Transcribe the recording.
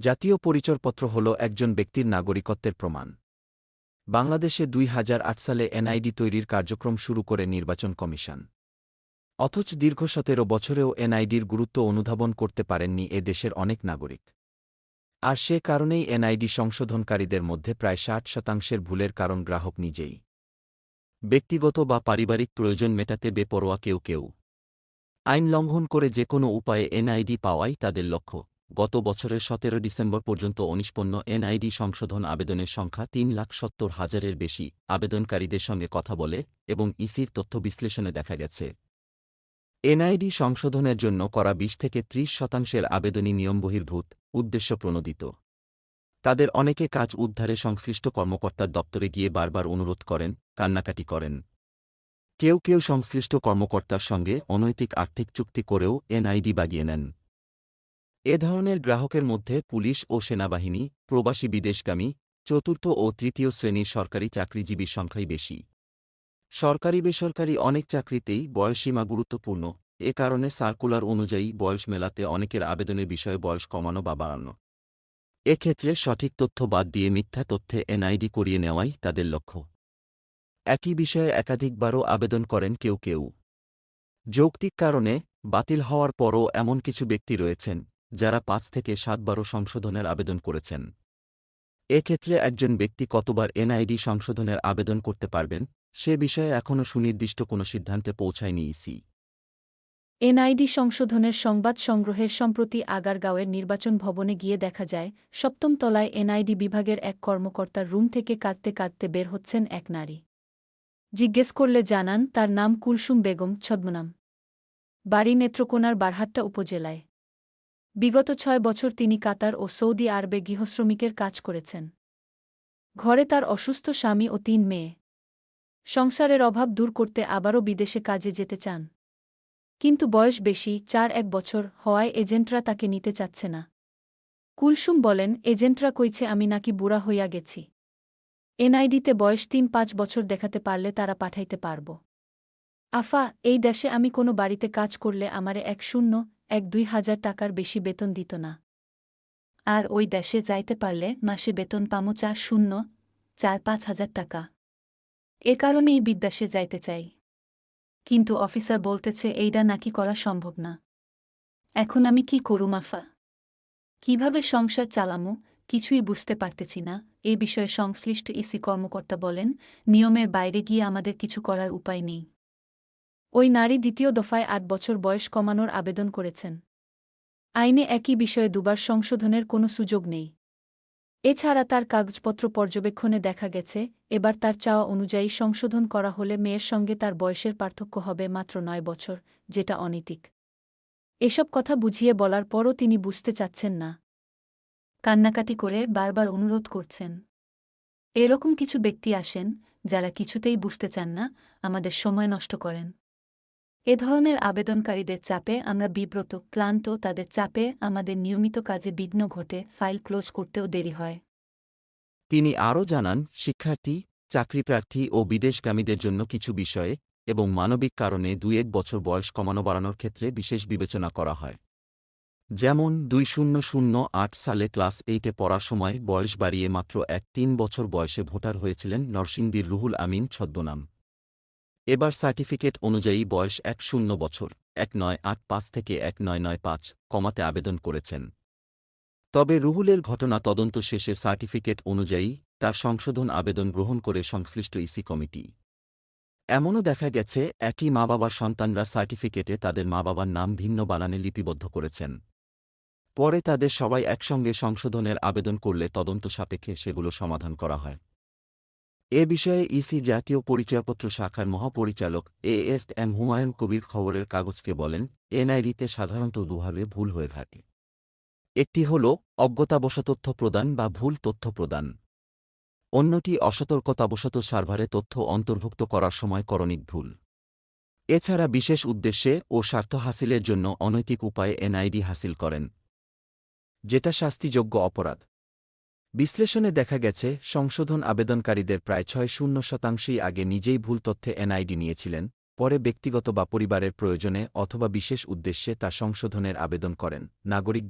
জাতীয় পরিচয়পত্র হল একজন ব্যক্তির নাগরিকত্বের প্রমাণ। বাংলাদেশে দুই হাজার আট সালে এনআইডি তৈরির কার্যক্রম শুরু করে নির্বাচন কমিশন। অথচ দীর্ঘ সতেরো বছরেও এনআইডির গুরুত্ব অনুধাবন করতে পারেননি এ দেশের অনেক নাগরিক। আর সে কারণেই এনআইডি সংশোধনকারীদের মধ্যে প্রায় ষাট শতাংশের ভুলের কারণ গ্রাহক নিজেই। ব্যক্তিগত বা পারিবারিক প্রয়োজন মেটাতে বেপরোয়া কেউ কেউ। আইন লঙ্ঘন করে যে কোনো উপায়ে এনআইডি পাওয়াই তাদের লক্ষ্য। গত বছরের সতেরো ডিসেম্বর পর্যন্ত অনিষ্পন্ন এনআইডি সংশোধন আবেদনের সংখ্যা তিন লাখ সত্তর হাজারের বেশি আবেদনকারীদের সঙ্গে কথা বলে এবং ইসির তথ্য বিশ্লেষণে দেখা গেছে। এনআইডি সংশোধনের জন্য করা বিশ থেকে ত্রিশ শতাংশের আবেদনই নিয়মবহির্ভূত উদ্দেশ্য প্রণোদিত। তাদের অনেকে কাজ উদ্ধারে সংশ্লিষ্ট কর্মকর্তার দপ্তরে গিয়ে বারবার অনুরোধ করেন, কান্নাকাটি করেন। কেউ কেউ সংশ্লিষ্ট কর্মকর্তার সঙ্গে অনৈতিক আর্থিক চুক্তি করেও এনআইডি বাগিয়ে নেন। এ ধরনের গ্রাহকের মধ্যে পুলিশ ও সেনাবাহিনী, প্রবাসী বিদেশগামী, চতুর্থ ও তৃতীয় শ্রেণির সরকারি চাকরিজীবীর সংখ্যাই বেশি। সরকারি বেসরকারি অনেক চাকরিতেই বয়সসীমা গুরুত্বপূর্ণ, এ কারণে সার্কুলার অনুযায়ী বয়স মেলাতে অনেকের আবেদনের বিষয়ে বয়স কমানো বা বাড়ানো। এক্ষেত্রে সঠিক তথ্য বাদ দিয়ে মিথ্যা তথ্যে এনআইডি করিয়ে নেওয়াই তাদের লক্ষ্য। একই বিষয়ে একাধিকবারও আবেদন করেন কেউ কেউ। যৌক্তিক কারণে বাতিল হওয়ার পরও এমন কিছু ব্যক্তি রয়েছেন যারা পাঁচ থেকে সাতবারও সংশোধনের আবেদন করেছেন। এক্ষেত্রে একজন ব্যক্তি কতবার এনআইডি সংশোধনের আবেদন করতে পারবেন, সে বিষয়ে এখনও সুনির্দিষ্ট কোনো সিদ্ধান্তে পৌঁছায়নি ইসি। এনআইডি সংশোধনের সংবাদ সংগ্রহের সম্প্রতি আগারগাঁওয়ের নির্বাচন ভবনে গিয়ে দেখা যায়, সপ্তম তলায় এনআইডি বিভাগের এক কর্মকর্তার রুম থেকে কাঁদতে কাঁদতে বের হচ্ছেন এক নারী। জিজ্ঞেস করলে জানান, তার নাম কুলসুম বেগম, ছদ্মনাম। বাড়ি নেত্রকোনার বারহাট্টা উপজেলায়। বিগত ছয় বছর তিনি কাতার ও সৌদি আরবে গৃহশ্রমিকের কাজ করেছেন। ঘরে তার অসুস্থ স্বামী ও তিন মেয়ে। সংসারের অভাব দূর করতে আবারও বিদেশে কাজে যেতে চান। কিন্তু বয়স বেশি, চার এক বছর হওয়ায় এজেন্টরা তাকে নিতে চাচ্ছে না। কুলসুম বলেন, এজেন্টরা কইছে আমি নাকি বুড়া হইয়া গেছি। এনআইডিতে বয়স তিন পাঁচ বছর দেখাতে পারলে তারা পাঠাইতে পারব। আফা, এই দেশে আমি কোনো বাড়িতে কাজ করলে আমারে এক শূন্য এক দুই হাজার টাকার বেশি বেতন দিত না। আর ওই দেশে যাইতে পারলে মাসে বেতন পামো চার শূন্য, চার পাঁচ হাজার টাকা। এ কারণেই বিদ্যাসে যাইতে চাই। কিন্তু অফিসার বলতেছে এইডা নাকি করা সম্ভব না। এখন আমি কি করু মাফা? কীভাবে সংসার চালামু কিছুই বুঝতে পারতেছি না। এ বিষয়ে সংশ্লিষ্ট ইসি কর্মকর্তা বলেন, নিয়মের বাইরে গিয়ে আমাদের কিছু করার উপায় নেই। ওই নারী দ্বিতীয় দফায় আট বছর বয়স কমানোর আবেদন করেছেন। আইনে একই বিষয়ে দুবার সংশোধনের কোনো সুযোগ নেই। এছাড়া তার কাগজপত্র পর্যবেক্ষণে দেখা গেছে, এবার তার চাওয়া অনুযায়ী সংশোধন করা হলে মেয়ের সঙ্গে তার বয়সের পার্থক্য হবে মাত্র নয় বছর, যেটা অনৈতিক। এসব কথা বুঝিয়ে বলার পরও তিনি বুঝতে চাচ্ছেন না। কান্নাকাটি করে বারবার অনুরোধ করছেন। এরকম কিছু ব্যক্তি আসেন, যারা কিছুতেই বুঝতে চান না, আমাদের সময় নষ্ট করেন। এ ধরনের আবেদনকারীদের চাপে আমরা বিব্রত, ক্লান্ত, তাদের চাপে আমাদের নিয়মিত কাজে বিঘ্ন ঘটে, ফাইল ক্লোজ করতেও দেরি হয়। তিনি আরও জানান, শিক্ষার্থী, চাকরিপ্রার্থী ও বিদেশগামীদের জন্য কিছু বিষয়ে এবং মানবিক কারণে দুই এক বছর বয়স কমানো বাড়ানোর ক্ষেত্রে বিশেষ বিবেচনা করা হয়। যেমন, দুই শূন্য শূন্য আট সালে ক্লাস এইটে পড়ার সময় বয়স বাড়িয়ে মাত্র এক তিন বছর বয়সে ভোটার হয়েছিলেন নরসিংদীর রুহুল আমিন ছদ্মনাম। এবার সার্টিফিকেট অনুযায়ী বয়স এক শূন্য বছর, এক নয় আট পাঁচ থেকে এক নয় নয় পাঁচ, কমাতে আবেদন করেছেন। তবে রুহুলের ঘটনা তদন্ত শেষে সার্টিফিকেট অনুযায়ী তার সংশোধন আবেদন গ্রহণ করে সংশ্লিষ্ট ইসি কমিটি। এমনও দেখা গেছে, একই মা বাবার সন্তানরা সার্টিফিকেটে তাদের মা বাবার নাম ভিন্ন বানানে লিপিবদ্ধ করেছেন। পরে তাদের সবাই একসঙ্গে সংশোধনের আবেদন করলে তদন্ত সাপেক্ষে সেগুলো সমাধান করা হয়। এ বিষয়ে ইসি জাতীয় পরিচয়পত্র শাখার মহাপরিচালক A S M Humayun Kabir খবরের কাগজকে বলেন, এনআইডিতে সাধারণত দুভাবে ভুল হয়ে থাকে। একটি হল, অজ্ঞতাবশত তথ্য প্রদান বা ভুল তথ্য প্রদান। অন্যটি, অসতর্কতাবশত সার্ভারে তথ্য অন্তর্ভুক্ত করার সময় করণিক ভুল। এছাড়া বিশেষ উদ্দেশ্যে ও স্বার্থ হাসিলের জন্য অনৈতিক উপায়ে এনআইডি হাসিল করেন, যেটা শাস্তিযোগ্য অপরাধ। বিশ্লেষণে দেখা গেছে, সংশোধন আবেদনকারীদের প্রায় ছয় শূন্য শতাংশই আগে নিজেই ভুল তথ্যে এনআইডি নিয়েছিলেন, পরে ব্যক্তিগত বা পরিবারের প্রয়োজনে অথবা বিশেষ উদ্দেশ্যে তা সংশোধনের আবেদন করেন। নাগরিকদের